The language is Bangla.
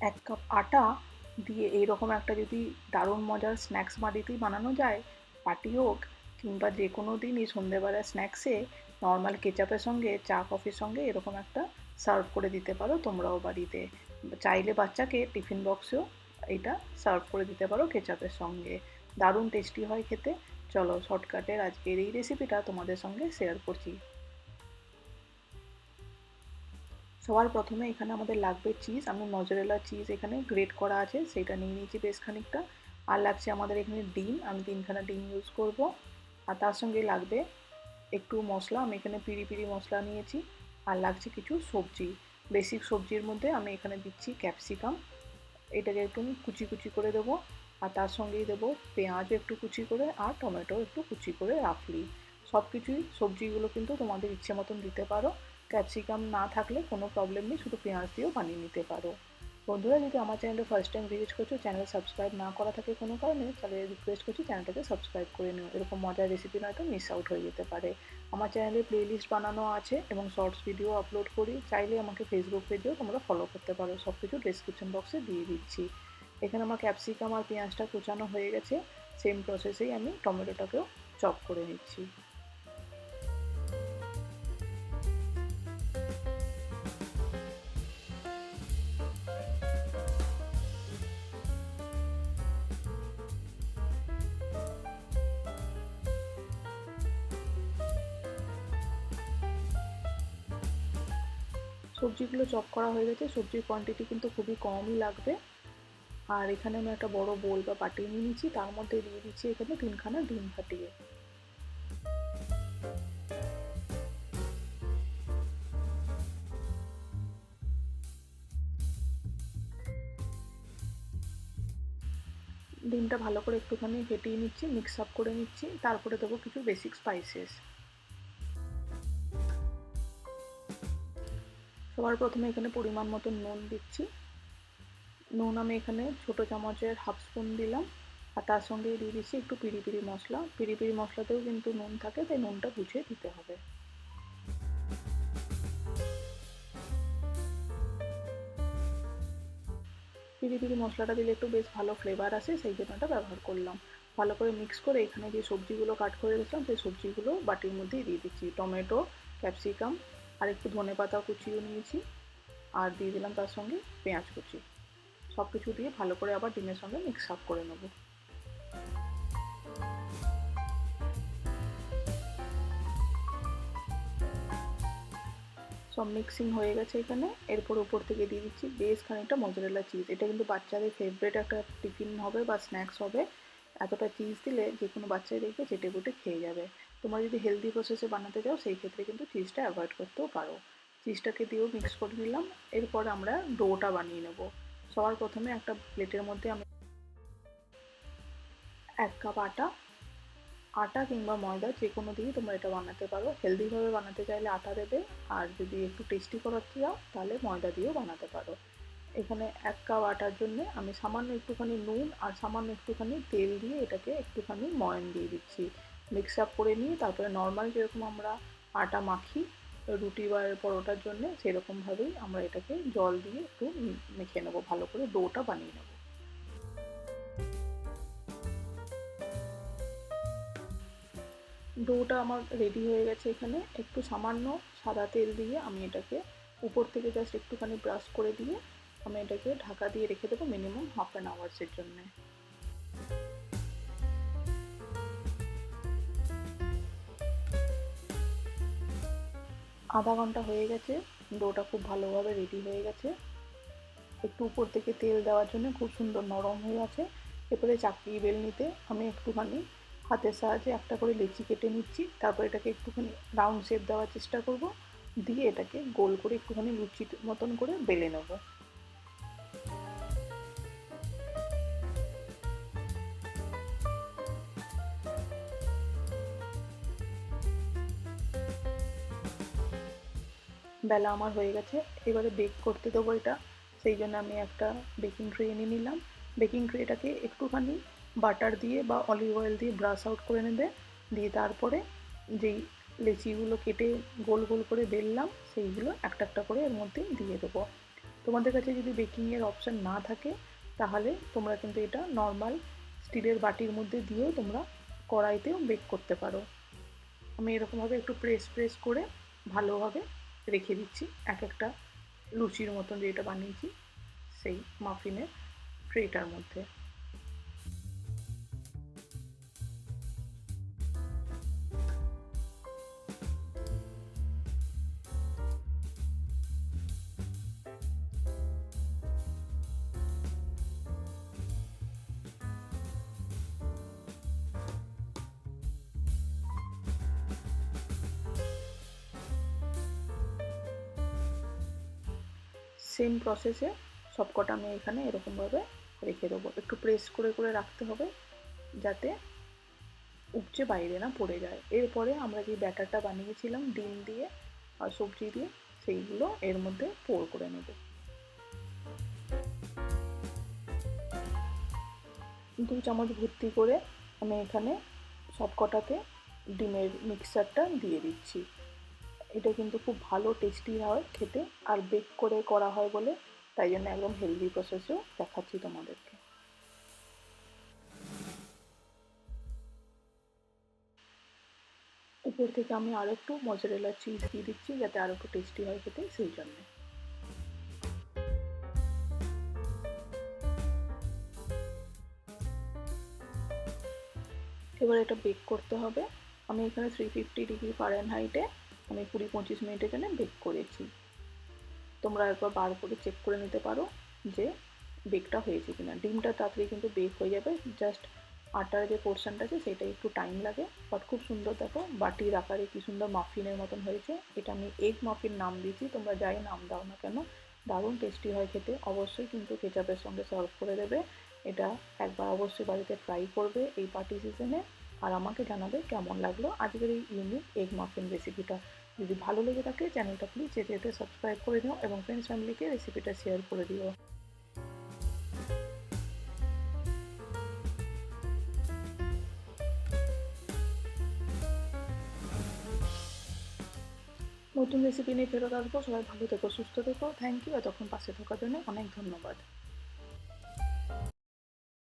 এক কাপ আটা দিয়ে এইরকম একটা যদি দারুণ মজার স্ন্যাক্স বাড়িতেই বানানো যায় পার্টি হোক কিংবা যে কোনো দিনই সন্ধেবেলা স্ন্যাক্সে নর্মাল কেচাপের সঙ্গে, চা কফির সঙ্গে এরকম একটা সার্ভ করে দিতে পারো তোমরাও বাড়িতে। চাইলে বাচ্চাকে টিফিন বক্সেও এটা সার্ভ করে দিতে পারো কেচাপের সঙ্গে। দারুণ টেস্টি হয় খেতে। চলো শর্টকাটের আজকের এই রেসিপিটা তোমাদের সঙ্গে শেয়ার করছি। সবার প্রথমে এখানে আমাদের লাগবে চিজ আমি মজরেলা চিজ এখানে গ্রেট করা আছে, সেটা নিয়ে নিয়েছি বেশ খানিকটা। আর লাগছে আমাদের এখানে ডিম। আমি তিনখানা ডিম ইউজ করব। আর তার সঙ্গে লাগবে একটু মশলা। আমি এখানে পিড়ি পিড়ি মশলা নিয়েছি। আর লাগছে কিছু সবজি। বেসিক সবজির মধ্যে আমি এখানে দিচ্ছি ক্যাপসিকাম এটাকে একটু কুচি কুচি করে দেবো। আর তার সঙ্গেই দেবো পেঁয়াজও একটু কুচি করে। আর টমেটো একটু কুচি করে রাখলি সব কিছুই সবজিগুলো কিন্তু তোমাদের ইচ্ছে মতন দিতে পারো। ক্যাপসিকাম না থাকলে কোনো প্রবলেম নেই, শুধু পেঁয়াজ দিয়েও বানিয়ে নিতে পারো। বন্ধুরা, যদি আমার চ্যানেলে ফার্স্ট টাইম ভিজিট করছ চ্যানেল সাবস্ক্রাইব না করা থাকে কোনো কারণে, তাহলে রিকোয়েস্ট করছি চ্যানেলটাকে সাবস্ক্রাইব করে নিও। এরকম মজার রেসিপি নয়তো মিস আউট হয়ে যেতে পারে। আমার চ্যানেলে প্লেলিস্ট বানানো আছে এবং শর্টস ভিডিও আপলোড করি। চাইলে আমাকে ফেসবুক পেজেও তোমরা ফলো করতে পারো। সব কিছু ডিসক্রিপশন বক্সে দিয়ে দিচ্ছি। এখানে আমার ক্যাপসিকাম আর পেঁয়াজটা কুচানো হয়ে গেছে। সেম প্রসেসেই আমি টমেটোটাকেও চপ করে নিচ্ছি। সবজিগুলো চপ করা হয়ে গেছে, সবজির কোয়ান্টিটি কিন্তু খুবই কমই লাগবে। আর এখানে আমি একটা বড় বোল বা বাটি নিয়ে নিচ্ছি তার মধ্যে দিয়ে দিচ্ছি এখানে তিনখানা ডিম ফাটিয়ে। ডিমটা ভালো করে একটুখানি ফেটিয়ে নিচ্ছি মিক্স আপ করে নিচ্ছি, তারপরে দেবো কিছু বেসিক স্পাইসেস সবার প্রথমে এখানে পরিমাণ মতো নুন দিচ্ছি। নুন আমি এখানে ছোটো চামচের হাফ স্পুন দিলাম। আর তার সঙ্গে দিয়ে দিচ্ছি একটু পিড়ি পিড়ি মশলা। পিড়ি পিড়ি মশলাতেও কিন্তু নুন থাকে, তাই নুনটা বুঝিয়ে দিতে হবে। পিড়ি পিড়ি মশলাটা দিলে একটু বেশ ভালো ফ্লেভার আসে, সেই জন্য এটা ব্যবহার করলাম। ভালো করে মিক্স করে এখানে যে সবজিগুলো কাট করে রেখেছিলাম, সেই সবজিগুলো বাটির মধ্যেই দিয়ে দিচ্ছি। টমেটো ক্যাপসিকাম আর একটু ধনে পাতা কুচিও নিয়েছি আর দিয়ে দিলাম তার সঙ্গে পেঁয়াজ কুচি। সব কিছু দিয়ে ভালো করে আবার ডিমের সঙ্গে মিক্স আপ করে নেব। সব মিক্সিং হয়ে গেছে এখানে। এরপর উপর থেকে দিয়ে দিচ্ছি বেশ খানিকটা মজরেলা চিজ এটা কিন্তু বাচ্চাদের ফেভারিট একটা টিফিন হবে বা স্ন্যাক্স হবে। এতটা চিজ দিলে যে কোনো বাচ্চাই দেখবে চেটে বুটে খেয়ে যাবে। তোমরা যদি হেলদি প্রসেসে বানাতে চাও, সেই ক্ষেত্রে কিন্তু চিজটা অ্যাভয়েড করতেও পারো। চিজটাকে দিয়েও মিক্স করে নিলাম, এরপর আমরা ডোটা বানিয়ে নেব। সবার প্রথমে একটা প্লেটের মধ্যে আমি এক কাপ আটা আটা কিংবা ময়দা যে কোনো দিয়েই তোমরা এটা বানাতে পারো। হেলদিভাবে বানাতে চাইলে আটা দেবে, আর যদি একটু টেস্টি করাতে চাও, তাহলে ময়দা দিয়েও বানাতে পারো। এখানে এক কাপ আটার জন্য আমি সামান্য একটুখানি নুন আর সামান্য একটুখানি তেল দিয়ে এটাকে একটুখানি ময়ন দিয়ে দিচ্ছি। মিক্স আপ করে নিয়ে তারপরে নর্মাল যেরকম আমরা আটা মাখি, রুটি বা পরোটার জন্য সেরকমভাবেই আমরা এটাকে জল দিয়ে একটু মেখে নেব, ভালো করে ডোটা বানিয়ে নেব। ডোটা আমার রেডি হয়ে গেছে এখানে। একটু সামান্য সাদা তেল দিয়ে আমি এটাকে উপর থেকে জাস্ট একটুখানি ব্রাশ করে দিয়ে আমি এটাকে ঢাকা দিয়ে রেখে দেবো মিনিমাম হাফ অ্যান আওয়ার্সের জন্যে। আধা ঘণ্টা হয়ে গেছে, ডোটা খুব ভালোভাবে রেডি হয়ে গেছে। একটু উপর থেকে তেল দেওয়ার জন্য খুব সুন্দর নরম হয়ে আছে। এরপরে চাকরি বেল নিতে আমি একটুখানি হাতের সাহায্যে একটা করে লেচি কেটে নিচ্ছি। তারপর এটাকে একটুখানি রাউন্ড শেপ দেওয়ার চেষ্টা করব। দিয়ে এটাকে গোল করে একটুখানি লুচির মতন করে বেলে নেব। বেলা আমার হয়ে গেছে, এবারে বেক করতে দেবো এটা। সেই জন্য আমি একটা বেকিং ট্রে এনে নিলাম। বেকিং ট্রেটাকে একটুখানি বাটার দিয়ে বা অলিভ অয়েল দিয়ে ব্রাশ আউট করে নেবে। দিয়ে তারপরে যেই লেচিগুলো কেটে গোল গোল করে বেললাম, সেইগুলো একটা একটা করে এর মধ্যে দিয়ে দেবো। তোমাদের কাছে যদি বেকিংয়ের অপশান না থাকে, তাহলে তোমরা কিন্তু এটা নর্মাল স্টিলের বাটির মধ্যে দিয়েও তোমরা কড়াইতেও বেক করতে পারো। আমি এরকমভাবে একটু প্রেস প্রেস করে ভালোভাবে রেখে দিচ্ছি। এক একটা লুচির মতন যেটা বানিয়েছি সেই মাফিনের ট্রেটার মধ্যে। সেম প্রসেসে সবকটা আমি এখানে এরকমভাবে রেখে দেবো। একটু প্রেস করে করে রাখতে হবে যাতে উপচে বাইরে না পড়ে যায়। এরপরে আমরা যে ব্যাটারটা বানিয়েছিলাম, ডিম দিয়ে আর সবজি দিয়ে, সেইগুলো এর মধ্যে পোর করে নেব। দু চামচ ভর্তি করে আমি এখানে সবকটাতে ডিমের মিক্সারটা দিয়ে দিচ্ছি। এটা কিন্তু খুব ভালো টেস্টি হয় খেতে আর বেক করে করা হয় বলে তাই জন্য একদম হেলদি প্রসেসেও দেখাচ্ছি তোমাদেরকে। উপর থেকে আমি আরও একটু মজারেলা চিজ দিয়ে দিচ্ছি যাতে আরও একটু টেস্টি হয় খেতে সেই জন্য। এবার এটা বেক করতে হবে। আমি এখানে থ্রি ফিফটি ডিগ্রি ফারেনহাইটে আমি কুড়ি পঁচিশ মিনিটের জন্য বেক করেছি। তোমরা একবার বার করে চেক করে নিতে পারো যে বেকটা হয়েছে কিনা। ডিমটা তাড়াতাড়ি কিন্তু বেক হয়ে যাবে। জাস্ট আটার যে পোর্শনটা আছে, সেটা একটু টাইম লাগে। বাট খুব সুন্দর দেখো, বাটির আকারে কি সুন্দর মাফিনের মতন হয়েছে। এটা আমি এগ মাফিন নাম দিয়েছি, তোমরা যাই নাম দাও না কেন, দারুণ টেস্টি হয় খেতে। অবশ্যই কিন্তু কেচাপের সঙ্গে সার্ভ করে দেবে। এটা একবার অবশ্যই বাড়িতে ট্রাই করবে এই পার্টি সিজনে আর আমাকে জানাবে কেমন লাগল আজকের এই ইউনিক এগ মাফিন রেসিপিটা যদি ভালো লেগে থাকে চ্যানেলটা প্লিজ যেতে যেতে সাবস্ক্রাইব করে দিও এবং ফ্রেন্ডস ফ্যামিলিকে রেসিপিটা শেয়ার করে দিও। নতুন রেসিপি নিয়ে ফেরত আসব। সবাই ভালো থেকো, সুস্থ থেকো। থ্যাংক ইউ এতক্ষণ পাশে থাকার জন্য অনেক ধন্যবাদ।